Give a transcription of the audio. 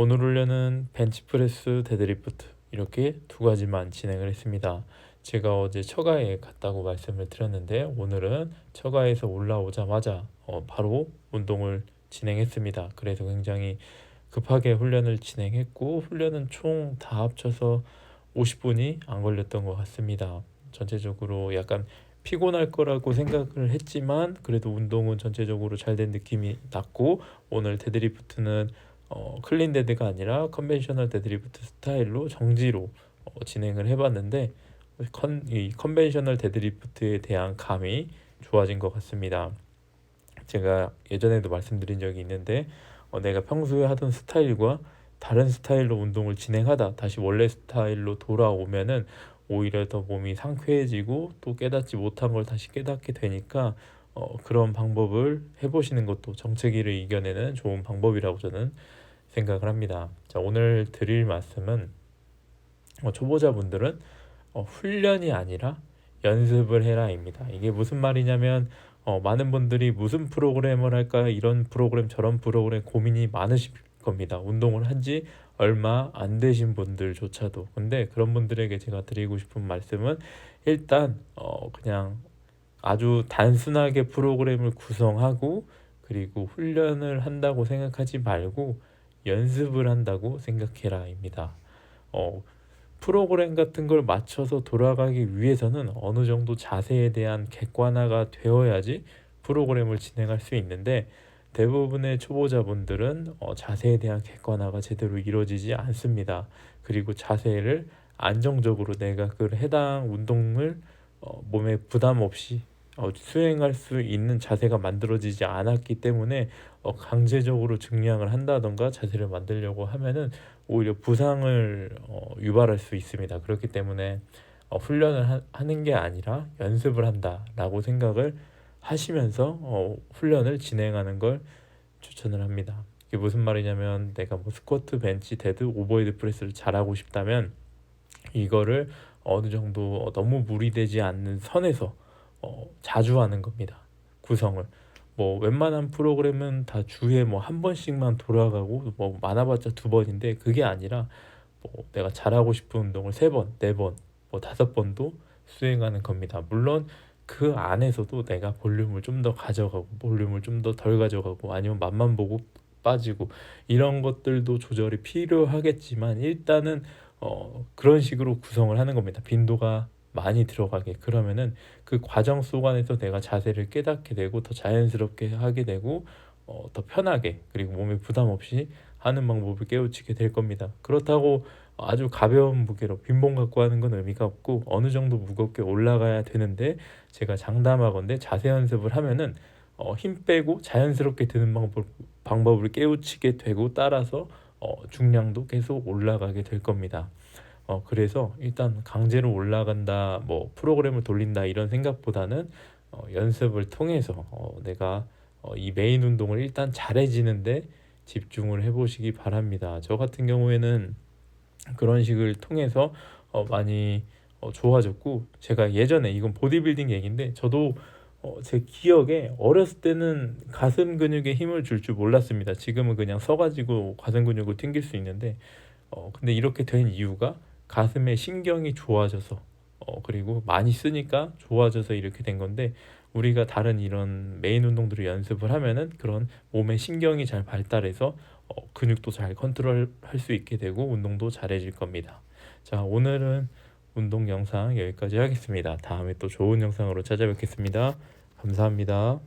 오늘 훈련은 벤치프레스 데드리프트 이렇게 두 가지만 진행을 했습니다. 제가 어제 처가에 갔다고 말씀을 드렸는데 오늘은 처가에서 올라오자마자 어, 바로 운동을 진행했습니다. 그래서 굉장히 급하게 훈련을 진행했고 훈련은 총 다 합쳐서 50분이 안 걸렸던 것 같습니다. 전체적으로 약간 피곤할 거라고 생각을 했지만 그래도 운동은 전체적으로 잘 된 느낌이 났고 오늘 데드리프트는 어, 클린 데드가 아니라 컨벤셔널 데드리프트 스타일로 정지로 어, 진행을 해봤는데 컨, 이 컨벤셔널 데드리프트에 대한 감이 좋아진 것 같습니다. 제가 예전에도 말씀드린 적이 있는데 어, 내가 평소에 하던 스타일과 다른 스타일로 운동을 진행하다 다시 원래 스타일로 돌아오면은 오히려 더 몸이 상쾌해지고 또 깨닫지 못한 걸 다시 깨닫게 되니까 어, 그런 방법을 해보시는 것도 정체기를 이겨내는 좋은 방법이라고 저는 생각을 합니다. 자, 오늘 드릴 말씀은 어, 초보자분들은 어, 훈련이 아니라 연습을 해라입니다. 이게 무슨 말이냐면 어, 많은 분들이 무슨 프로그램을 할까 이런 프로그램 저런 프로그램 고민이 많으실 겁니다. 운동을 한 지 얼마 안 되신 분들조차도. 근데 그런 분들에게 제가 드리고 싶은 말씀은 일단 어, 그냥 아주 단순하게 프로그램을 구성하고 그리고 훈련을 한다고 생각하지 말고 연습을 한다고 생각해라입니다. 어, 프로그램 같은 걸 맞춰서 돌아가기 위해서는 어느 정도 자세에 대한 객관화가 되어야지 프로그램을 진행할 수 있는데 대부분의 초보자분들은 어, 자세에 대한 객관화가 제대로 이루어지지 않습니다. 그리고 자세를 안정적으로 내가 그 해당 운동을 어, 몸에 부담 없이 어, 수행할 수 있는 자세가 만들어지지 않았기 때문에 어, 강제적으로 증량을 한다던가 자세를 만들려고 하면은 오히려 부상을 어, 유발할 수 있습니다. 그렇기 때문에 어, 훈련을 하, 하는 게 아니라 연습을 한다라고 생각을 하시면서 어, 훈련을 진행하는 걸 추천을 합니다. 이게 무슨 말이냐면 내가 뭐 스쿼트, 벤치, 데드, 오버헤드 프레스를 잘하고 싶다면 이거를 어느 정도 너무 무리되지 않는 선에서 어, 자주 하는 겁니다. 구성을. 뭐 웬만한 프로그램은 다 주에 뭐 한 번씩만 돌아가고 뭐 많아봤자 두 번인데 그게 아니라 뭐 내가 잘하고 싶은 운동을 세 번, 네 번, 뭐 다섯 번도 수행하는 겁니다. 물론 그 안에서도 내가 볼륨을 좀 더 가져가고 볼륨을 좀 더 덜 가져가고 아니면 맛만 보고 빠지고 이런 것들도 조절이 필요하겠지만 일단은 어 그런 식으로 구성을 하는 겁니다. 빈도가 많이 들어가게 그러면은 그 과정 속 안에서 내가 자세를 깨닫게 되고 더 자연스럽게 하게 되고 어, 더 편하게 그리고 몸에 부담 없이 하는 방법을 깨우치게 될 겁니다. 그렇다고 아주 가벼운 무게로 빈봉 갖고 하는 건 의미가 없고 어느 정도 무겁게 올라가야 되는데 제가 장담하건대 자세 연습을 하면은 어, 힘 빼고 자연스럽게 드는 방법, 방법을 깨우치게 되고 따라서 어, 중량도 계속 올라가게 될 겁니다. 어, 그래서 일단 강제로 올라간다, 뭐 프로그램을 돌린다 이런 생각보다는 어, 연습을 통해서 어, 내가 어, 이 메인 운동을 일단 잘해지는데 집중을 해보시기 바랍니다. 저 같은 경우에는 그런 식을 통해서 어, 많이 어, 좋아졌고 제가 예전에 이건 보디빌딩 얘기인데 저도 어, 제 기억에 어렸을 때는 가슴 근육에 힘을 줄줄 몰랐습니다. 지금은 그냥 서가지고 가슴 근육을 튕길 수 있는데 어, 근데 이렇게 된 이유가 가슴의 신경이 좋아져서 어, 그리고 많이 쓰니까 좋아져서 이렇게 된 건데 우리가 다른 이런 메인 운동들을 연습을 하면은 그런 몸의 신경이 잘 발달해서 어, 근육도 잘 컨트롤할 수 있게 되고 운동도 잘해질 겁니다. 자, 오늘은 운동 영상 여기까지 하겠습니다. 다음에 또 좋은 영상으로 찾아뵙겠습니다. 감사합니다.